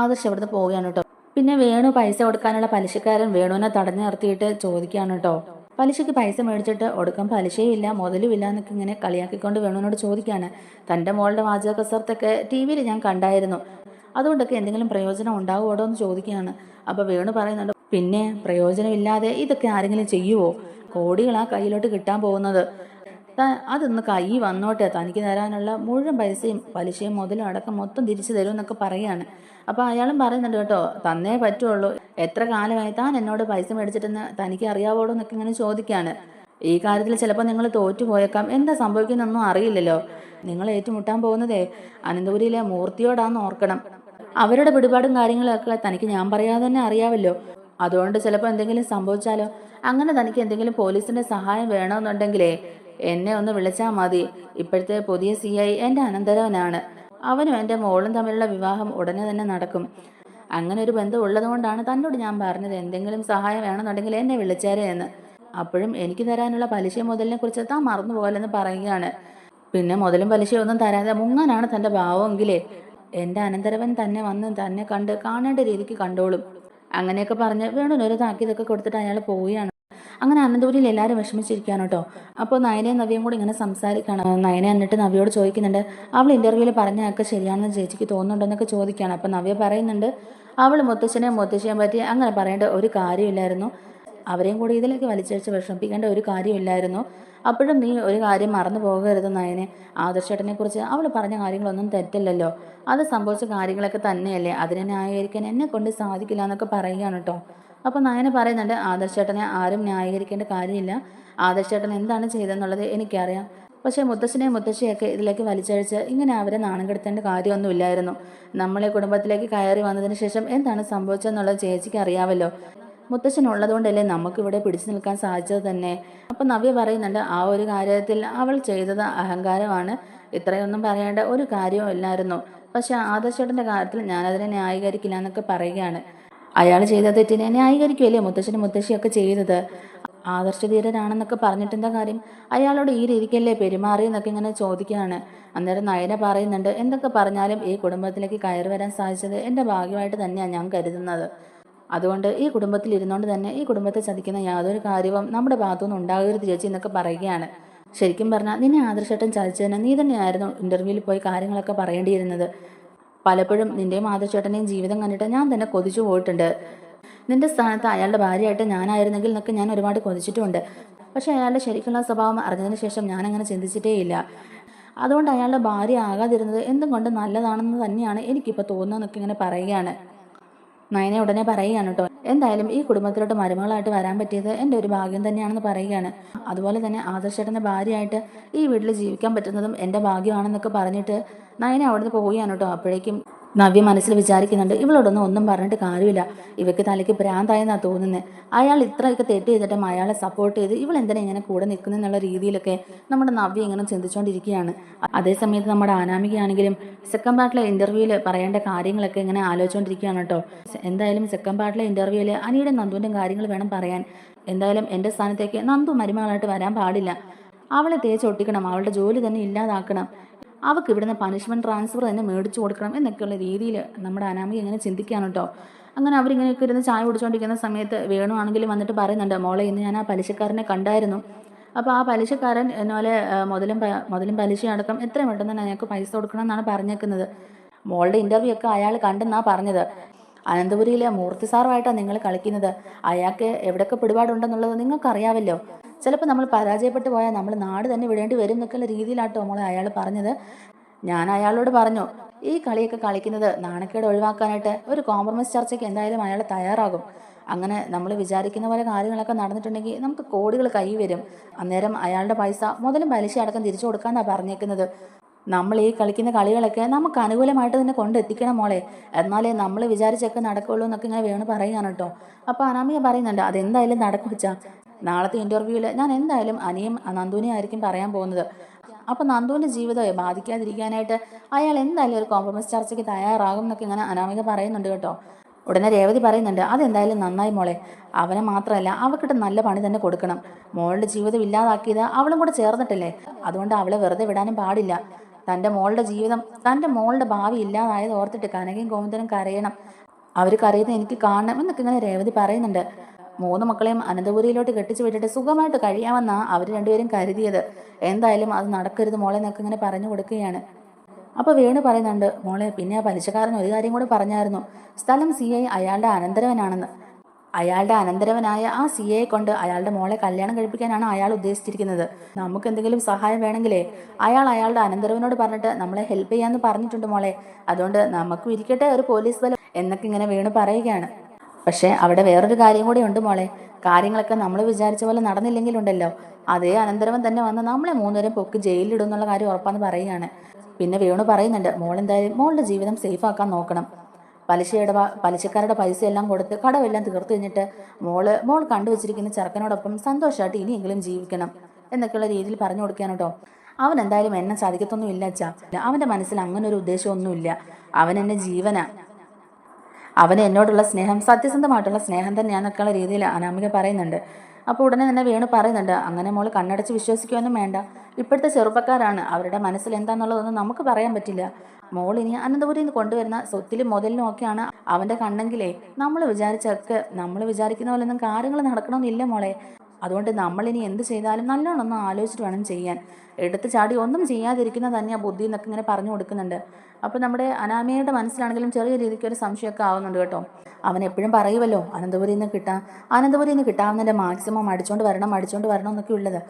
ആദർശ് ഇവിടുന്ന് പോവുകയാണ് കേട്ടോ. പിന്നെ വേണു പൈസ കൊടുക്കാനുള്ള പലിശക്കാരൻ വേണുവിനെ തടഞ്ഞു നിർത്തിയിട്ട് ചോദിക്കുകയാണ് കേട്ടോ. പലിശയ്ക്ക് പൈസ മേടിച്ചിട്ട് ഒടുക്കം പലിശയില്ല ഇല്ല മുതലും ഇല്ല എന്നൊക്കെ ഇങ്ങനെ കളിയാക്കിക്കൊണ്ട് വേണുവിനോട് ചോദിക്കുകയാണ്. തന്റെ മോളുടെ വാചക കസർത്തൊക്കെ ടി വിയിൽ ഞാൻ കണ്ടായിരുന്നു. അതുകൊണ്ടൊക്കെ എന്തെങ്കിലും പ്രയോജനം ഉണ്ടാവുമോടോ എന്ന് ചോദിക്കുകയാണ്. അപ്പോൾ വേണു പറയുന്നുണ്ട് പിന്നെ പ്രയോജനമില്ലാതെ ഇതൊക്കെ ആരെങ്കിലും ചെയ്യുവോ? കോടികളാ കയ്യിലോട്ട് കിട്ടാൻ പോകുന്നത്. അതൊന്ന് കൈ വന്നോട്ടെ. തനിക്ക് തരാനുള്ള മുഴുവൻ പൈസയും പലിശയും മുതലും അടക്കം മൊത്തം തിരിച്ചു തരും എന്നൊക്കെ പറയാണ്. അപ്പോൾ അയാളും പറയുന്നുണ്ട് കേട്ടോ തന്നേ പറ്റുള്ളൂ. എത്ര കാലമായി താൻ എന്നോട് പൈസ മേടിച്ചിട്ടെന്ന് തനിക്ക് അറിയാവോളൂ എന്നൊക്കെ ഇങ്ങനെ ചോദിക്കുകയാണ് ഈ കാര്യത്തിൽ ചിലപ്പോൾ നിങ്ങൾ തോറ്റുപോയേക്കാം. എന്താ സംഭവിക്കുന്നൊന്നും അറിയില്ലല്ലോ. നിങ്ങൾ ഏറ്റുമുട്ടാൻ പോകുന്നതേ അനന്തപുരിയിലെ മൂർത്തിയോടാന്ന് ഓർക്കണം. അവരുടെ പിടിപാടും കാര്യങ്ങളൊക്കെ തനിക്ക് ഞാൻ പറയാതെ തന്നെ അറിയാമല്ലോ അതുകൊണ്ട് ചിലപ്പോൾ എന്തെങ്കിലും സംഭവിച്ചാലോ? അങ്ങനെ തനിക്ക് എന്തെങ്കിലും പോലീസിന്റെ സഹായം വേണമെന്നുണ്ടെങ്കിലേ എന്നെ ഒന്ന് വിളിച്ചാൽ മതി. ഇപ്പോഴത്തെ പുതിയ സി ഐ എന്റെ അനന്തരവനാണ്. അവനും എന്റെ മോളും തമ്മിലുള്ള വിവാഹം ഉടനെ തന്നെ നടക്കും. അങ്ങനെ ഒരു ബന്ധം ഉള്ളതുകൊണ്ടാണ് തന്നോട് ഞാൻ പറഞ്ഞത് എന്തെങ്കിലും സഹായം വേണമെന്നുണ്ടെങ്കിൽ എന്നെ വിളിച്ചേരെ എന്ന്. അപ്പോഴും എനിക്ക് തരാനുള്ള പലിശ മുതലിനെ കുറിച്ച് താൻ മറന്നു പോകലെന്ന് പറയുകയാണ്. പിന്നെ മുതലും പലിശയൊന്നും തരാതെ മുങ്ങാനാണ് തന്റെ ഭാവമെങ്കിലേ. എന്റെ അനന്തരവൻ തന്നെ വന്ന് തന്നെ കണ്ട് കാണേണ്ട രീതിക്ക് കണ്ടോളും. അങ്ങനെയൊക്കെ പറഞ്ഞ് വേണുനൊരു താക്കീതൊക്കെ കൊടുത്തിട്ട് അയാൾ പോവുകയാണ്. അങ്ങനെ അനന്തപുരിയിൽ എല്ലാവരും വിഷമിച്ചിരിക്കുകയാണ് കേട്ടോ. അപ്പോൾ നയനയും നവിയും കൂടി ഇങ്ങനെ സംസാരിക്കുകയാണ്. നയനെ എന്നിട്ട് നവിയോട് ചോദിക്കുന്നുണ്ട് അവൾ ഇന്റർവ്യൂവിൽ പറഞ്ഞതൊക്കെ ശരിയാണെന്ന് ചേച്ചിക്ക് തോന്നുന്നുണ്ടെന്നൊക്കെ ചോദിക്കുകയാണ്. അപ്പോൾ നവ്യ പറയുന്നുണ്ട് അവൾ മുത്തച്ഛനെയും മുത്തശ്ശിയെയും പറ്റി അങ്ങനെ പറയേണ്ട ഒരു കാര്യമില്ലായിരുന്നു. അവരെയും കൂടി ഇതിലേക്ക് വലിച്ചഴിച്ച് വിഷമിപ്പിക്കേണ്ട ഒരു കാര്യമില്ലായിരുന്നു. അപ്പോഴും നീ ഒരു കാര്യം മറന്നു പോകരുത് നയനെ. ആദർശേട്ടനെ കുറിച്ച് അവൾ പറഞ്ഞ കാര്യങ്ങളൊന്നും തെറ്റില്ലല്ലോ. അത് സംഭവിച്ച കാര്യങ്ങളൊക്കെ തന്നെയല്ലേ. അതിനെ ന്യായീകരിക്കാൻ എന്നെ കൊണ്ട് സാധിക്കില്ല എന്നൊക്കെ പറയുകയാണ് കേട്ടോ. അപ്പോൾ നയന പറയുന്നുണ്ട് ആദർശേട്ടനെ ആരും ന്യായീകരിക്കേണ്ട കാര്യമില്ല. ആദർശേട്ടൻ എന്താണ് ചെയ്തതെന്നുള്ളത് എനിക്കറിയാം. പക്ഷേ മുത്തശ്ശനെയും മുത്തശ്ശിയൊക്കെ ഇതിലേക്ക് വലിച്ചഴിച്ച് ഇങ്ങനെ അവരെ നാണം കെടുത്തേണ്ട കാര്യമൊന്നുമില്ലായിരുന്നു. നമ്മളെ കുടുംബത്തിലേക്ക് കയറി വന്നതിന് ശേഷം എന്താണ് സംഭവിച്ചതെന്നുള്ളത് ചേച്ചിക്ക് അറിയാമല്ലോ. മുത്തശ്ശൻ ഉള്ളതുകൊണ്ടല്ലേ നമുക്കിവിടെ പിടിച്ചു നിൽക്കാൻ സാധിച്ചത് തന്നെ? അപ്പം നവ്യ പറയുന്നുണ്ട് ആ ഒരു കാര്യത്തിൽ അവൾ ചെയ്തത് അഹങ്കാരമാണ്. ഇത്രയൊന്നും പറയേണ്ട ഒരു കാര്യവും ഇല്ലായിരുന്നു. പക്ഷെ ആദർശേട്ടന്റെ കാര്യത്തിൽ ഞാനതിനെ ന്യായീകരിക്കില്ല എന്നൊക്കെ പറയുകയാണ്. അയാൾ ചെയ്ത തെറ്റിനെ ന്യായീകരിക്കുമല്ലേ മുത്തശ്ശനും മുത്തശ്ശിയൊക്കെ ചെയ്തത്. ആദർശധീരനാണെന്നൊക്കെ പറഞ്ഞിട്ടെന്താ കാര്യം? അയാളോട് ഈ രീതിക്കല്ലേ പെരുമാറി എന്നൊക്കെ ഇങ്ങനെ ചോദിക്കുകയാണ്. അന്നേരം നയന പറയുന്നുണ്ട് എന്തൊക്കെ പറഞ്ഞാലും ഈ കുടുംബത്തിലേക്ക് കയറി വരാൻ സാധിച്ചത് എന്റെ ഭാഗ്യമായിട്ട് തന്നെയാണ് ഞാൻ കരുതുന്നത്. അതുകൊണ്ട് ഈ കുടുംബത്തിൽ ഇരുന്നുകൊണ്ട് തന്നെ ഈ കുടുംബത്തെ ചതിക്കുന്ന യാതൊരു കാര്യവും നമ്മുടെ ഭാഗത്തുനിന്ന് ഉണ്ടാകരുത് ചേച്ചി എന്നൊക്കെ പറയുകയാണ്. ശരിക്കും പറഞ്ഞാൽ നിന്നെ ആദർശട്ടൻ ചതിച്ചതിന് നീ തന്നെയായിരുന്നു ഇന്റർവ്യൂവിൽ പോയി കാര്യങ്ങളൊക്കെ പറയേണ്ടിയിരുന്നത്. പലപ്പോഴും നിന്റെയും ആദർശേട്ടന്റെയും ജീവിതം കണ്ടിട്ട് ഞാൻ തന്നെ കൊതിച്ചു പോയിട്ടുണ്ട്. നിന്റെ സ്ഥാനത്ത് അയാളുടെ ഭാര്യയായിട്ട് ഞാനായിരുന്നെങ്കിൽ എന്നൊക്കെ ഞാൻ ഒരുപാട് കൊതിച്ചിട്ടുമുണ്ട്. പക്ഷേ അയാളുടെ ശരിക്കുള്ള സ്വഭാവം അറിഞ്ഞതിന് ശേഷം ഞാൻ അങ്ങനെ ചിന്തിച്ചിട്ടേയില്ല. അതുകൊണ്ട് അയാളുടെ ഭാര്യ ആകാതിരുന്നത് എന്തും കൊണ്ട് നല്ലതാണെന്ന് തന്നെയാണ് എനിക്കിപ്പോൾ തോന്നുന്നതെന്നൊക്കെ ഇങ്ങനെ പറയുകയാണ്. നയന ഉടനെ പറയുകയാണ് കേട്ടോ. എന്തായാലും ഈ കുടുംബത്തിലോട്ട് മരുമകളായിട്ട് വരാൻ പറ്റിയത് എന്റെ ഒരു ഭാഗ്യം തന്നെയാണെന്ന് പറയുകയാണ്. അതുപോലെ തന്നെ ആദർശേട്ടന്റെ ഭാര്യയായിട്ട് ഈ വീട്ടിൽ ജീവിക്കാൻ പറ്റുന്നതും എന്റെ ഭാഗ്യമാണെന്നൊക്കെ പറഞ്ഞിട്ട് നയന അവിടുന്ന് പോവുകയാണ് കേട്ടോ. അപ്പോഴേക്കും നവ്യ മനസ്സിൽ വിചാരിക്കുന്നുണ്ട് ഇവളോടൊന്നും ഒന്നും പറഞ്ഞിട്ട് കാര്യമില്ല. ഇവയ്ക്ക് തലയ്ക്ക് ഭ്രാന്തായെന്നാണ് തോന്നുന്നത് അയാൾ ഇത്രയൊക്കെ തെറ്റ് ചെയ്തിട്ടും അയാളെ സപ്പോർട്ട് ചെയ്ത് ഇവൾ എന്തിനാ ഇങ്ങനെ കൂടെ നിൽക്കുന്നെന്നുള്ള രീതിയിലൊക്കെ നമ്മുടെ നവ്യ ഇങ്ങനെ ചിന്തിച്ചുകൊണ്ടിരിക്കുകയാണ് അതേസമയത്ത് നമ്മുടെ അനാമികയാണെങ്കിലും സെക്കൻഡ് പാർട്ടിലെ ഇന്റർവ്യൂവിൽ പറയേണ്ട കാര്യങ്ങളൊക്കെ ഇങ്ങനെ ആലോചിച്ചുകൊണ്ടിരിക്കുകയാണ് കേട്ടോ. എന്തായാലും സെക്കൻഡ് പാർട്ടിലെ ഇന്റർവ്യൂവിൽ അനിയുടെ നന്ദുവിന്റെ കാര്യങ്ങൾ വേണം പറയാൻ. എന്തായാലും എന്റെ സ്ഥാനത്തേക്ക് നന്ദു മരുമകളായിട്ട് വരാൻ പാടില്ല. അവളെ തേച്ചൊട്ടിക്കണം അവളുടെ ജോലി തന്നെ ഇല്ലാതാക്കണം. അവൾക്ക് ഇവിടുന്ന് പണിഷ്മെന്റ് ട്രാൻസ്ഫർ തന്നെ മേടിച്ചു കൊടുക്കണം എന്നൊക്കെയുള്ള രീതിയിൽ നമ്മുടെ അനാമിക ഇങ്ങനെ ചിന്തിക്കുകയാണ് കേട്ടോ. അങ്ങനെ അവരിങ്ങനെയൊക്കെ ഇരുന്ന് ചായ കുടിച്ചുകൊണ്ടിരിക്കുന്ന സമയത്ത് വേണുവാണെങ്കിൽ വന്നിട്ട് പറയുന്നുണ്ട് മോളെ ഇന്ന് ഞാൻ ആ പലിശക്കാരനെ കണ്ടായിരുന്നു. അപ്പോൾ ആ പലിശക്കാരൻ എന്നോലെ മുതലും മുതലും പലിശ അടക്കം എത്രയും പെട്ടെന്ന് തന്നെ ഞങ്ങൾക്ക് പൈസ കൊടുക്കണം എന്നാണ് പറഞ്ഞേക്കുന്നത്. മോളുടെ ഇന്റർവ്യൂ ഒക്കെ അയാൾ കണ്ടെന്നാണ് പറഞ്ഞത്. അനന്തപുരിയിലെ മൂർത്തി സാറുമായിട്ടാണ് നിങ്ങൾ കളിക്കുന്നത്. അയാൾക്ക് എവിടെയൊക്കെ പിടിപാടുണ്ടെന്നുള്ളത് നിങ്ങൾക്കറിയാമല്ലോ. ചിലപ്പോൾ നമ്മൾ പരാജയപ്പെട്ടു പോയാൽ നമ്മൾ നാട് തന്നെ വിടേണ്ടി വരും എന്നൊക്കെയുള്ള രീതിയിലാട്ടോ മോളെ അയാൾ പറഞ്ഞത്. ഞാൻ അയാളോട് പറഞ്ഞു ഈ കളിയൊക്കെ കളിക്കുന്നത് നാണക്കേട് ഒഴിവാക്കാനായിട്ട് ഒരു കോംപ്രമൈസ് ചർച്ചയ്ക്ക് എന്തായാലും അയാൾ തയ്യാറാകും. അങ്ങനെ നമ്മൾ വിചാരിക്കുന്ന പോലെ കാര്യങ്ങളൊക്കെ നടന്നിട്ടുണ്ടെങ്കിൽ നമുക്ക് കോടികൾ കൈ വരും. അന്നേരം അയാളുടെ പൈസ മുതലും പലിശ അടക്കം തിരിച്ചു കൊടുക്കാന്നാണ് പറഞ്ഞേക്കുന്നത്. നമ്മൾ ഈ കളിക്കുന്ന കളികളൊക്കെ നമുക്ക് അനുകൂലമായിട്ട് തന്നെ കൊണ്ടെത്തിക്കണം മോളെ. എന്നാലേ നമ്മൾ വിചാരിച്ചൊക്കെ നടക്കുള്ളൂ എന്നൊക്കെ ഇങ്ങനെ വേണം പറയുകയാണ് കേട്ടോ. അപ്പോൾ അനാമിക പറയുന്നുണ്ട് അതെന്തായാലും നടക്കും വെച്ചാ നാളത്തെ ഇന്റർവ്യൂവിൽ ഞാൻ എന്തായാലും അനിയും നന്ദുവിനെ ആയിരിക്കും പറയാൻ പോകുന്നത്. അപ്പോൾ നന്ദുവിന്റെ ജീവിതമേ ബാധിക്കാതിരിക്കാനായിട്ട് അയാൾ എന്തായാലും ഒരു കോംപ്രമൈസ് ചർച്ചയ്ക്ക് തയ്യാറാകും എന്നൊക്കെ ഇങ്ങനെ അനാമിക പറയുന്നുണ്ട് കേട്ടോ. ഉടനെ രേവതി പറയുന്നുണ്ട് അതെന്തായാലും നന്നായി മോളെ. അവനെ മാത്രമല്ല അവക്കിട്ട് നല്ല പണി തന്നെ കൊടുക്കണം. മോളുടെ ജീവിതം ഇല്ലാതാക്കിയത് അവളും കൂടെ ചേർന്നിട്ടല്ലേ? അതുകൊണ്ട് അവളെ വെറുതെ വിടാനും പാടില്ല. തന്റെ മോളുടെ ജീവിതം തന്റെ മോളുടെ ഭാവി ഇല്ലാതായത് ഓർത്തിട്ട് കനകയും ഗോവിന്ദനും കരയണം. അവർ കരയുന്നത് എനിക്ക് കാണണം എന്നൊക്കെ ഇങ്ങനെ രേവതി പറയുന്നുണ്ട്. മൂന്ന് മക്കളെയും അനന്തപുരിയിലോട്ട് കെട്ടിച്ചു വിട്ടിട്ട് സുഖമായിട്ട് കഴിയാമെന്നാണ് അവർ രണ്ടുപേരും കരുതിയത്. എന്തായാലും അത് നടക്കരുത് മോളെ എന്നൊക്കെ ഇങ്ങനെ പറഞ്ഞു കൊടുക്കുകയാണ്. അപ്പോൾ വേണു പറയുന്നുണ്ട് മോളെ പിന്നെ ആ പലിശക്കാരൻ ഒരു കാര്യം കൂടെ പറഞ്ഞായിരുന്നു. സ്ഥലം സി ഐ അയാളുടെ അനന്തരവനാണെന്ന്. അയാളുടെ അനന്തരവനായ ആ സി എയെ കൊണ്ട് അയാളുടെ മോളെ കല്യാണം കഴിപ്പിക്കാനാണ് അയാൾ ഉദ്ദേശിച്ചിരിക്കുന്നത്. നമുക്ക് എന്തെങ്കിലും സഹായം വേണമെങ്കിലേ അയാൾ അയാളുടെ അനന്തരവനോട് പറഞ്ഞിട്ട് നമ്മളെ ഹെൽപ്പ് ചെയ്യാമെന്ന് പറഞ്ഞിട്ടുണ്ട് മോളെ. അതുകൊണ്ട് നമുക്കും ഇരിക്കട്ടെ ഒരു പോലീസ് ബലം എന്നൊക്കെ ഇങ്ങനെ വീണ് പറയുകയാണ്. പക്ഷേ അവിടെ വേറൊരു കാര്യം കൂടി ഉണ്ട് മോളെ. കാര്യങ്ങളൊക്കെ നമ്മൾ വിചാരിച്ച പോലെ നടന്നില്ലെങ്കിലുണ്ടല്ലോ. അതേ അനന്തരവൻ തന്നെ വന്ന് നമ്മളെ മൂന്നുപേരും പൊക്കി ജയിലിലിടും എന്നുള്ള കാര്യം ഉറപ്പാന്ന് പറയുകയാണ്. പിന്നെ വേണു പറയുന്നുണ്ട് മോൾ എന്തായാലും മോളുടെ ജീവിതം സേഫ് ആക്കാൻ നോക്കണം. പലിശയുടെ പലിശക്കാരുടെ പൈസ എല്ലാം കൊടുത്ത് കടമെല്ലാം തീർത്തു കഴിഞ്ഞിട്ട് മോൾ മോൾ കണ്ടുവച്ചിരിക്കുന്ന ചെറുക്കനോടൊപ്പം സന്തോഷമായിട്ട് ഇനിയെങ്കിലും ജീവിക്കണം എന്നൊക്കെയുള്ള രീതിയിൽ പറഞ്ഞു കൊടുക്കാൻ കേട്ടോ. അവൻ എന്തായാലും എന്നെ ചതിക്കത്തൊന്നും ഇല്ല അച്ഛാ. അവന്റെ മനസ്സിൽ അങ്ങനെ ഒരു ഉദ്ദേശമൊന്നുമില്ല. അവൻ എന്നെ ജീവനാ. അവന് എന്നോടുള്ള സ്നേഹം സത്യസന്ധമായിട്ടുള്ള സ്നേഹം തന്നെയാണെന്നൊക്കെയുള്ള രീതിയിൽ അനാമിക പറയുന്നുണ്ട്. അപ്പോൾ ഉടനെ തന്നെ വേണു പറയുന്നുണ്ട് അങ്ങനെ മോൾ കണ്ണടച്ച് വിശ്വസിക്കുകയൊന്നും വേണ്ട. ഇപ്പോഴത്തെ ചെറുപ്പക്കാരാണ്. അവരുടെ മനസ്സിൽ എന്താണെന്നുള്ളതൊന്നും നമുക്ക് പറയാൻ പറ്റില്ല. മോൾ ഇനി അനന്തപുരിയിൽ നിന്ന് കൊണ്ടുവരുന്ന സ്വത്തിലും മുതലിനും ഒക്കെയാണ് അവന്റെ കണ്ണെങ്കിലേ. നമ്മൾ വിചാരിച്ചൊക്കെ നമ്മൾ വിചാരിക്കുന്ന പോലെ ഒന്നും കാര്യങ്ങൾ നടക്കണമെന്നില്ല മോളെ. അതുകൊണ്ട് നമ്മളിനി എന്ത് ചെയ്താലും നല്ലോണം ഒന്ന് ആലോചിച്ചിട്ട് വേണം ചെയ്യാൻ. എടുത്ത് ചാടി ഒന്നും ചെയ്യാതിരിക്കുന്നത് തന്നെയാണ് ബുദ്ധി എന്നൊക്കെ ഇങ്ങനെ പറഞ്ഞു കൊടുക്കുന്നുണ്ട്. അപ്പോൾ നമ്മുടെ അനാമയുടെ മനസ്സിലാണെങ്കിലും ചെറിയ രീതിക്ക് ഒരു സംശയമൊക്കെ ആവുന്നുണ്ട് കേട്ടോ. അവൻ എപ്പോഴും പറയുമല്ലോ അനന്തപുരിയിൽ നിന്ന് കിട്ടാം അനന്തപുരിയിൽ നിന്ന് കിട്ടാവുന്നതിന്റെ മാക്സിമം അടിച്ചുകൊണ്ട് വരണം അടിച്ചുകൊണ്ട് വരണം എന്നൊക്കെ ഉള്ളത്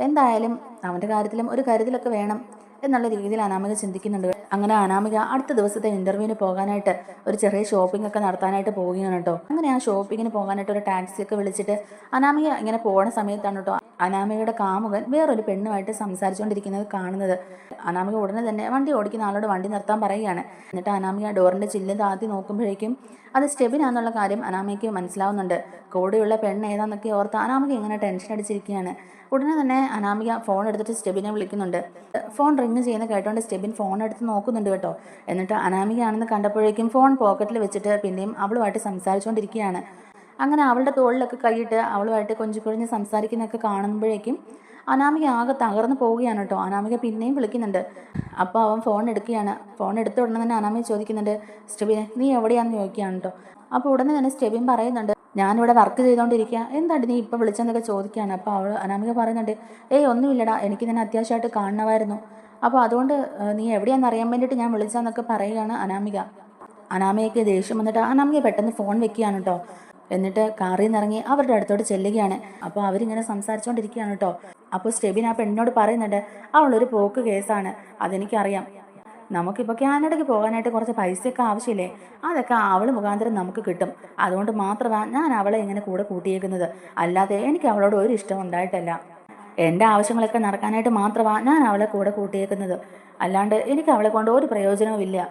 എന്തായാലും അവന്റെ കാര്യത്തിലും ഒരു കരുതലൊക്കെ വേണം. എന്നുള്ള രീതിയിൽ അനാമിക ചിന്തിക്കുന്നുണ്ട്. അങ്ങനെ അനാമിക അടുത്ത ദിവസത്തെ ഇന്റർവ്യൂവിന് പോകാനായിട്ട് ഒരു ചെറിയ ഷോപ്പിംഗ് ഒക്കെ നടത്താനായിട്ട് പോവുകയാണ് കേട്ടോ. അങ്ങനെ ആ ഷോപ്പിങ്ങിന് പോകാനായിട്ട് ഒരു ടാക്സി ഒക്കെ വിളിച്ചിട്ട് അനാമിക ഇങ്ങനെ പോകുന്ന സമയത്താണ് കേട്ടോ അനാമികയുടെ കാമുകൻ വേറൊരു പെണ്ണുമായിട്ട് സംസാരിച്ചുകൊണ്ടിരിക്കുന്നത് കാണുന്നത്. അനാമിക ഉടനെ തന്നെ വണ്ടി ഓടിക്കുന്ന ആളോട് വണ്ടി നിർത്താൻ പറയുകയാണ്. എന്നിട്ട് അനാമിക ഡോറിന്റെ ചില്ല് താത്തി നോക്കുമ്പോഴേക്കും അത് സ്റ്റെബിനാന്നുള്ള കാര്യം അനാമികയ്ക്ക് മനസ്സിലാവുന്നുണ്ട്. കൂടെയുള്ള പെണ്ണ് ഏതാന്നൊക്കെ ഓർത്ത് അനാമിക ഇങ്ങനെ ടെൻഷൻ അടിച്ചിരിക്കുകയാണ്. ഉടനെ തന്നെ അനാമിക ഫോൺ എടുത്തിട്ട് സ്റ്റെബിനെ വിളിക്കുന്നുണ്ട്. ഫോൺ റിങ് ചെയ്യുന്ന കേട്ടോണ്ട് സ്റ്റെബിൻ ഫോൺ എടുത്ത് നോക്കുന്നുണ്ട് കേട്ടോ. എന്നിട്ട് അനാമികയാണെന്ന് കണ്ടപ്പോഴേക്കും ഫോൺ പോക്കറ്റിൽ വെച്ചിട്ട് പിന്നെയും അവളുമായിട്ട് സംസാരിച്ചുകൊണ്ടിരിക്കുകയാണ്. അങ്ങനെ അവളുടെ തോളിലൊക്കെ കൈയിട്ട് അവളുമായിട്ട് കൊഞ്ചു സംസാരിക്കുന്നൊക്കെ സംസാരിക്കുന്നതൊക്കെ കാണുമ്പോഴേക്കും അനാമിക ആകെ തകർന്നു പോവുകയാണ് കേട്ടോ. അനാമിക പിന്നെയും വിളിക്കുന്നുണ്ട്. അപ്പോൾ അവൻ ഫോൺ എടുക്കുകയാണ്. ഫോൺ എടുത്ത ഉടനെ തന്നെ അനാമിക ചോദിക്കുന്നുണ്ട് സ്റ്റെബിനെ നീ എവിടെയാണെന്ന് ചോദിക്കുകയാണ് കേട്ടോ. അപ്പോൾ ഉടനെ തന്നെ സ്റ്റെബിൻ പറയുന്നുണ്ട് ഞാനിവിടെ വർക്ക് ചെയ്തുകൊണ്ടിരിക്കുക എന്താണ് നീ ഇപ്പോൾ വിളിച്ചെന്നൊക്കെ ചോദിക്കുകയാണ്. അപ്പോൾ അവൾ അനാമിക പറയുന്നുണ്ട് ഏയ് ഒന്നുമില്ലടാ. എനിക്ക് നിന്നെ അത്യാവശ്യമായിട്ട് കാണണമായിരുന്നു. അപ്പോൾ അതുകൊണ്ട് നീ എവിടെയാണെന്ന് അറിയാൻ വേണ്ടിയിട്ട് ഞാൻ വിളിച്ചതെന്നൊക്കെ പറയുകയാണ് അനാമിക. അനാമയ്ക്ക് ദേഷ്യം വന്നിട്ട് അനാമിക പെട്ടെന്ന് ഫോൺ വെക്കുകയാണ് കേട്ടോ. എന്നിട്ട് കാറിൽ നിന്ന് ഇറങ്ങി അവരുടെ അടുത്തോട്ട് ചെല്ലുകയാണ്. അപ്പോൾ അവരിങ്ങനെ സംസാരിച്ചുകൊണ്ടിരിക്കുകയാണ് കേട്ടോ. അപ്പോൾ സ്റ്റെബിൻ ആ പെണ്ണിനോട് പറയുന്നുണ്ട് അവളൊരു പോക്ക് കേസാണ് അതെനിക്കറിയാം. നമുക്കിപ്പോൾ കാനഡയ്ക്ക് പോകാനായിട്ട് കുറച്ച് പൈസയൊക്കെ ആവശ്യമില്ലേ? അതൊക്കെ അവൾ മുഖാന്തരം നമുക്ക് കിട്ടും. അതുകൊണ്ട് മാത്രമാണ് ഞാൻ അവളെ ഇങ്ങനെ കൂടെ കൂട്ടിയേക്കുന്നത്. അല്ലാതെ എനിക്ക് അവളോട് ഒരു ഇഷ്ടം ഉണ്ടായിട്ടല്ല. എന്റെ ആവശ്യങ്ങളൊക്കെ നടക്കാനായിട്ട് മാത്രമാണ് ഞാൻ അവളെ കൂടെ കൂട്ടിയേക്കുന്നത്. അല്ലാണ്ട് എനിക്ക് അവളെ കൊണ്ട് ഒരു പ്രയോജനവുമില്ല.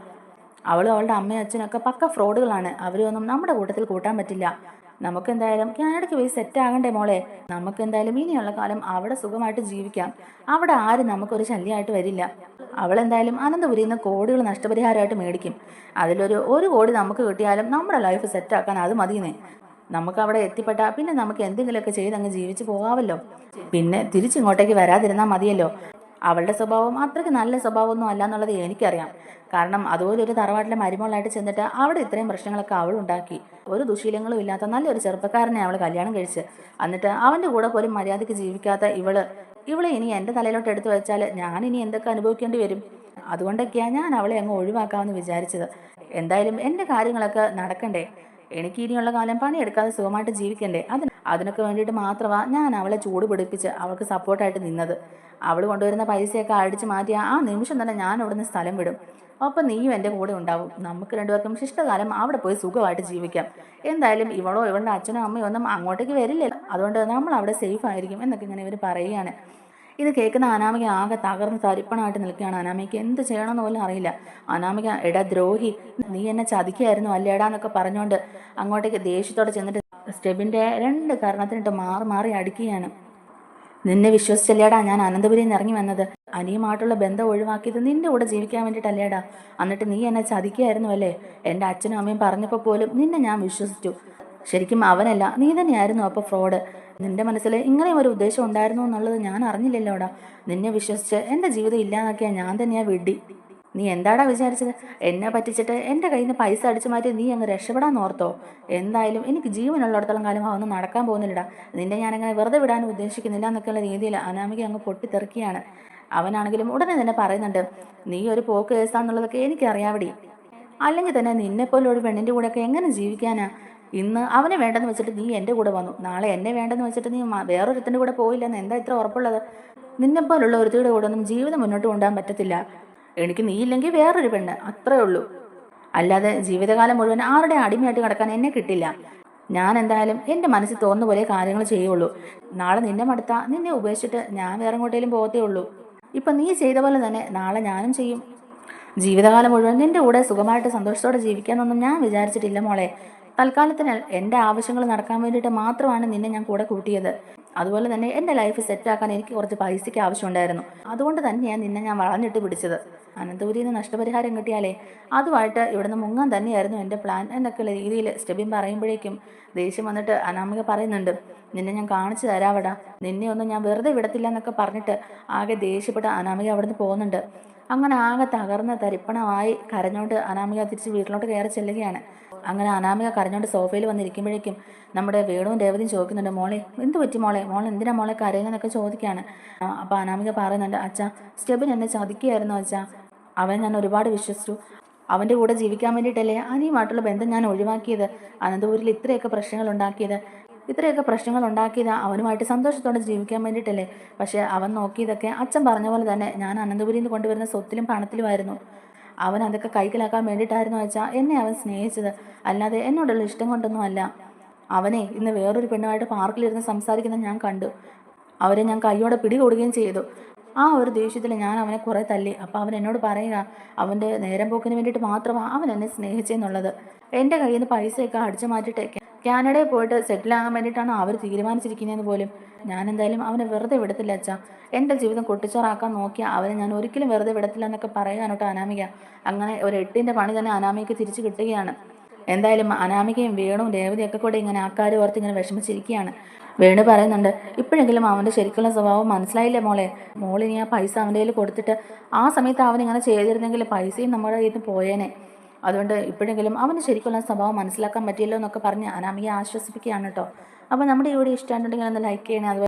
അവളും അവളുടെ അമ്മയും അച്ഛനൊക്കെ പക്ക ഫ്രോഡുകളാണ്. അവരൊന്നും നമ്മുടെ കൂട്ടത്തിൽ കൂട്ടാൻ പറ്റില്ല. നമുക്ക് എന്തായാലും കാനഡയ്ക്ക് പോയി സെറ്റ് ആകണ്ടേ മോളെ. നമുക്ക് എന്തായാലും ഇനിയുള്ള കാലം അവിടെ സുഖമായിട്ട് ജീവിക്കാം. അവിടെ ആരും നമുക്കൊരു ശല്യമായിട്ട് വരില്ല. അവളെന്തായാലും അനന്തപുരിയിൽ നിന്ന് കോടികൾ നഷ്ടപരിഹാരമായിട്ട് മേടിക്കും. അതിലൊരു ഒരു കോടി നമുക്ക് കിട്ടിയാലും നമ്മുടെ ലൈഫ് സെറ്റാക്കാൻ അത് മതിയെന്നേ. നമുക്ക് അവിടെ എത്തിപ്പെട്ടാൽ പിന്നെ നമുക്ക് എന്തെങ്കിലുമൊക്കെ ചെയ്ത് അങ്ങ് ജീവിച്ച് പോകാമല്ലോ പിന്നെ തിരിച്ചിങ്ങോട്ടേക്ക് വരാതിരുന്നാൽ മതിയല്ലോ. അവളുടെ സ്വഭാവം അത്രയ്ക്ക് നല്ല സ്വഭാവമൊന്നും അല്ല എന്നുള്ളത് എനിക്കറിയാം. കാരണം അതുപോലെ ഒരു തറവാട്ടിലെ മരുമകളായിട്ട് ചെന്നിട്ട് അവിടെ ഇത്രയും പ്രശ്നങ്ങളൊക്കെ അവൾ ഉണ്ടാക്കി. ഒരു ദുശീലങ്ങളും ഇല്ലാത്ത നല്ലൊരു ചെറുപ്പക്കാരനെ അവൾ കല്യാണം കഴിച്ച്. എന്നിട്ട് അവന്റെ കൂടെ പോലും മര്യാദയ്ക്ക് ജീവിക്കാത്ത ഇവൾ. ഇവളെ ഇനി എന്റെ തലയിലോട്ട് എടുത്തു വെച്ചാൽ ഞാൻ ഇനി എന്തൊക്കെ അനുഭവിക്കേണ്ടി വരും? അതുകൊണ്ടൊക്കെയാണ് ഞാൻ അവളെ അങ്ങ് ഒഴിവാക്കാമെന്ന് വിചാരിച്ചത്. എന്തായാലും എന്റെ കാര്യങ്ങളൊക്കെ നടക്കണ്ടേ? എനിക്ക് ഇനിയുള്ള കാലം പണിയെടുക്കാതെ സുഖമായിട്ട് ജീവിക്കണ്ടേ? അതിന് അതിനൊക്കെ വേണ്ടിയിട്ട് മാത്രമാണ് ഞാൻ അവളെ ചൂട് പിടിപ്പിച്ച് അവൾക്ക് സപ്പോർട്ടായിട്ട് നിന്നത്. അവൾ കൊണ്ടുവരുന്ന പൈസയൊക്കെ അടിച്ചു മാറ്റി ആ നിമിഷം തന്നെ ഞാൻ അവിടുന്ന് സ്ഥലം വിടും. അപ്പം നീയും എന്റെ കൂടെ ഉണ്ടാവും. നമുക്ക് രണ്ടുപേർക്കും ശിഷ്ടകാലം അവിടെ പോയി സുഖമായിട്ട് ജീവിക്കാം. എന്തായാലും ഇവളോ ഇവളുടെ അച്ഛനോ അമ്മയോ ഒന്നും അങ്ങോട്ടേക്ക് വരില്ല. അതുകൊണ്ട് നമ്മൾ അവിടെ സേഫ് ആയിരിക്കും എന്നൊക്കെ ഇങ്ങനെ ഇവർ പറയുകയാണ്. ഇത് കേൾക്കുന്ന അനാമിക ആകെ തകർന്ന് തരിപ്പണമായിട്ട് നിൽക്കുകയാണ്. അനാമിക്ക് എന്ത് ചെയ്യണമെന്ന് പോലും അറിയില്ല. അനാമിക എടാ ദ്രോഹി നീ എന്നെ ചതിക്കായിരുന്നു അല്ലേടാ എന്നൊക്കെ പറഞ്ഞുകൊണ്ട് അങ്ങോട്ടേക്ക് ദേഷ്യത്തോടെ ചെന്നിട്ട് സ്റ്റെബിന്റെ രണ്ട് കാരണത്തിനിട്ട് മാറി മാറി അടിക്കുകയാണ്. നിന്നെ വിശ്വസിച്ചല്ലേടാ ഞാൻ അനന്തപുരിയിൽ നിന്ന് ഇറങ്ങി വന്നത്. അനിയുമായിട്ടുള്ള ബന്ധം ഒഴിവാക്കിയത് നിന്റെ കൂടെ ജീവിക്കാൻ വേണ്ടിയിട്ടല്ലേടാ. എന്നിട്ട് നീ എന്നെ ചതിക്കായിരുന്നു അല്ലേ? എന്റെ അച്ഛനും അമ്മയും പറഞ്ഞപ്പോൾ പോലും നിന്നെ ഞാൻ വിശ്വസിച്ചു. ശരിക്കും അവനല്ല നീ തന്നെയായിരുന്നു അപ്പോൾ ഫ്രോഡ്. നിന്റെ മനസ്സിൽ ഇങ്ങനെയും ഒരു ഉദ്ദേശം ഉണ്ടായിരുന്നു എന്നുള്ളത് ഞാൻ അറിഞ്ഞില്ലല്ലോടാ. നിന്നെ വിശ്വസിച്ച് എന്റെ ജീവിതം ഇല്ലാതാക്കിയാൽ ഞാൻ തന്നെയാ വിഡ്ഢി. നീ എന്താടാ വിചാരിച്ചത്? എന്നെ പറ്റിച്ചിട്ട് എന്റെ കയ്യിൽ നിന്ന് പൈസ അടിച്ചു മാറ്റി നീ അങ്ങ് രക്ഷപ്പെടാൻ ഓർത്തോ? എന്തായാലും എനിക്ക് ജീവനുള്ളിടത്തോളം കാലം അതൊന്നും നടക്കാൻ പോകുന്നില്ലടാ. നിന്നെ ഞാനങ്ങനെ വെറുതെ വിടാൻ ഉദ്ദേശിക്കുന്നില്ല എന്നൊക്കെയുള്ള രീതിയിൽ അനാമിക അങ്ങ് പൊട്ടിത്തെറിക്കുകയാണ്. അവനാണെങ്കിലും ഉടനെ തന്നെ പറയുന്നുണ്ട് നീ ഒരു പോക്ക് കേസാന്നുള്ളതൊക്കെ എനിക്കറിയാവിടി. അല്ലെങ്കിൽ തന്നെ നിന്നെപ്പോലെ ഒരു പെണ്ണിന്റെ കൂടെയൊക്കെ എങ്ങനെ ജീവിക്കാനാ? ഇന്ന് അവനെ വേണ്ടെന്ന് വെച്ചിട്ട് നീ എന്റെ കൂടെ വന്നു. നാളെ എന്നെ വേണ്ടെന്ന് വെച്ചിട്ട് നീ വേറൊരുത്തിന്റെ കൂടെ പോയില്ലെന്ന് എന്താ ഇത്ര ഉറപ്പുള്ളത്? നിന്നെപ്പോലുള്ള ഒരുത്തിയുടെ കൂടെ ഒന്നും ജീവിതം മുന്നോട്ട് കൊണ്ടുപോകാൻ പറ്റത്തില്ല. എനിക്ക് നീ ഇല്ലെങ്കിൽ വേറൊരു പെണ്ണ് അത്രേ ഉള്ളൂ. അല്ലാതെ ജീവിതകാലം മുഴുവൻ ആരുടെ അടിമയായിട്ട് കിടക്കാൻ എന്നെ കിട്ടില്ല. ഞാൻ എന്തായാലും എന്റെ മനസ്സിൽ തോന്നുന്ന പോലെ കാര്യങ്ങൾ ചെയ്യുള്ളൂ. നാളെ നിന്നെ മടുത്ത നിന്നെ ഉപേക്ഷിച്ചിട്ട് ഞാൻ വേറെ എങ്ങോട്ടേലും പോകത്തേ ഉള്ളൂ. ഇപ്പം നീ ചെയ്ത പോലെ തന്നെ നാളെ ഞാനും ചെയ്യും. ജീവിതകാലം മുഴുവൻ നിന്റെ കൂടെ സുഖമായിട്ട് സന്തോഷത്തോടെ ജീവിക്കാമെന്നൊന്നും ഞാൻ വിചാരിച്ചിട്ടില്ല മോളെ. തൽക്കാലത്തിന് എന്റെ ആവശ്യങ്ങൾ നടക്കാൻ വേണ്ടിയിട്ട് മാത്രമാണ് നിന്നെ ഞാൻ കൂടെ കൂട്ടിയത്. അതുപോലെ തന്നെ എന്റെ ലൈഫ് സെറ്റാക്കാൻ എനിക്ക് കുറച്ച് പൈസയ്ക്ക് ആവശ്യമുണ്ടായിരുന്നു. അതുകൊണ്ട് തന്നെയാണ് നിന്നെ ഞാൻ വളഞ്ഞിട്ട് പിടിച്ചത്. അനന്തപുരിയിൽ നിന്ന് നഷ്ടപരിഹാരം കിട്ടിയാലേ? അതുമായിട്ട് ഇവിടുന്ന് മുങ്ങാൻ തന്നെയായിരുന്നു എന്റെ പ്ലാൻ എന്നൊക്കെയുള്ള രീതിയിൽ സ്റ്റെബിൻ പറയുമ്പോഴേക്കും ദേഷ്യം വന്നിട്ട് അനാമിക പറയുന്നുണ്ട് നിന്നെ ഞാൻ കാണിച്ചു തരാവടാ. നിന്നെ ഒന്നും ഞാൻ വെറുതെ വിടത്തില്ല എന്നൊക്കെ പറഞ്ഞിട്ട് ആകെ ദേഷ്യപ്പെട്ട് അനാമിക അവിടുന്ന് പോകുന്നുണ്ട്. അങ്ങനെ ആകെ തകർന്ന് തരിപ്പണമായി കരഞ്ഞോണ്ട് അനാമിക തിരിച്ച് വീട്ടിലോട്ട് കയറി ചെല്ലുകയാണ്. അങ്ങനെ അനാമിക കരഞ്ഞോണ്ട് സോഫയിൽ വന്നിരിക്കുമ്പോഴേക്കും നമ്മുടെ വേണുവും രേവതിയും ചോദിക്കുന്നുണ്ട് മോളെ എന്ത് പറ്റി മോളെ? മോൾ എന്തിനാ മോളെ കരയുന്നതെന്നൊക്കെ ചോദിക്കുകയാണ്. അപ്പോൾ അനാമിക പറയുന്നുണ്ട് അച്ഛാ സ്റ്റെബിൻ എന്നെ ചതിക്കുകയായിരുന്നു അച്ഛാ. അവനെ ഞാൻ ഒരുപാട് വിശ്വസിച്ചു. അവന്റെ കൂടെ ജീവിക്കാൻ വേണ്ടിയിട്ടല്ലേ അനിയുമായിട്ടുള്ള ബന്ധം ഞാൻ ഒഴിവാക്കിയത്. അനന്തപുരിൽ ഇത്രയൊക്കെ പ്രശ്നങ്ങൾ ഉണ്ടാക്കിയത്. ഇത്രയൊക്കെ പ്രശ്നങ്ങൾ ഉണ്ടാക്കിയത് അവനുമായിട്ട് സന്തോഷത്തോടെ ജീവിക്കാൻ വേണ്ടിയിട്ടല്ലേ. പക്ഷേ അവൻ നോക്കിയതൊക്കെ അച്ഛൻ പറഞ്ഞ പോലെ തന്നെ ഞാൻ അനന്തപുരിയിൽ നിന്ന് കൊണ്ടുവരുന്ന സ്വത്തിലും പണത്തിലുമായിരുന്നു. അവൻ അതൊക്കെ കൈക്കലാക്കാൻ വേണ്ടിയിട്ടായിരുന്നു വെച്ചാൽ എന്നെ അവൻ സ്നേഹിച്ചത്. അല്ലാതെ എന്നോടുള്ള ഇഷ്ടം കൊണ്ടൊന്നും അല്ല. അവനെ ഇന്ന് വേറൊരു പെണ്ണുമായിട്ട് പാർക്കിലിരുന്ന് സംസാരിക്കുന്നത് ഞാൻ കണ്ടു. അവരെ ഞാൻ കൈയോടെ പിടികൂടുകയും ചെയ്തു. ആ ഒരു ദേഷ്യത്തിൽ ഞാൻ അവനെ കുറേ തല്ലി. അപ്പോൾ അവൻ എന്നോട് പറയുക അവന്റെ നേരം പോക്കിന് വേണ്ടിയിട്ട് മാത്രമാണ് അവൻ എന്നെ സ്നേഹിച്ചെന്നുള്ളത്. എന്റെ കയ്യിൽ നിന്ന് പൈസയൊക്കെ അടിച്ചു മാറ്റിയിട്ട് കാനഡയിൽ പോയിട്ട് സെറ്റിൽ ആകാൻ വേണ്ടിയിട്ടാണ് അവർ തീരുമാനിച്ചിരിക്കുന്നതെന്ന് പോലും. ഞാൻ എന്തായാലും അവനെ വെറുതെ വിടത്തില്ല അച്ഛാ. എന്റെ ജീവിതം കൊട്ടിച്ചോറാക്കാൻ നോക്കിയ അവനെ ഞാൻ ഒരിക്കലും വെറുതെ വിടത്തില്ല എന്നൊക്കെ പറയാനോട്ടോ അനാമിക. അങ്ങനെ ഒരു എട്ടിന്റെ പണി തന്നെ അനാമികയ്ക്ക് തിരിച്ചു കിട്ടുകയാണ്. എന്തായാലും അനാമികയും വേണു രേവതിയൊക്കെ കൂടെ ഇങ്ങനെ ആക്കാരെ ഓർത്ത് ഇങ്ങനെ വിഷമിച്ചിരിക്കുകയാണ്. വേണു പറയുന്നുണ്ട് ഇപ്പോഴെങ്കിലും അവന്റെ ശരിക്കുള്ള സ്വഭാവം മനസ്സിലായില്ലേ മോളെ? മോളിനി ആ പൈസ അവന്റെ കയ്യിൽ കൊടുത്തിട്ട് ആ സമയത്ത് അവൻ ഇങ്ങനെ ചെയ്തിരുന്നെങ്കിൽ പൈസയും നമ്മുടെ കയ്യിൽ നിന്ന് പോയേനെ. അതുകൊണ്ട് ഇപ്പോഴെങ്കിലും അവന് ശരിക്കുള്ള സ്വഭാവം മനസ്സിലാക്കാൻ പറ്റിയല്ലോ എന്നൊക്കെ പറഞ്ഞ് അനാമിയെ ആശ്വസിപ്പിക്കുകയാണ് കേട്ടോ. അപ്പോൾ നമ്മുടെ ഈ വീഡിയോ ഇഷ്ടമായിട്ടുണ്ടെങ്കിൽ ഒന്ന് ലൈക്ക് ചെയ്യണേ അതുപോലെ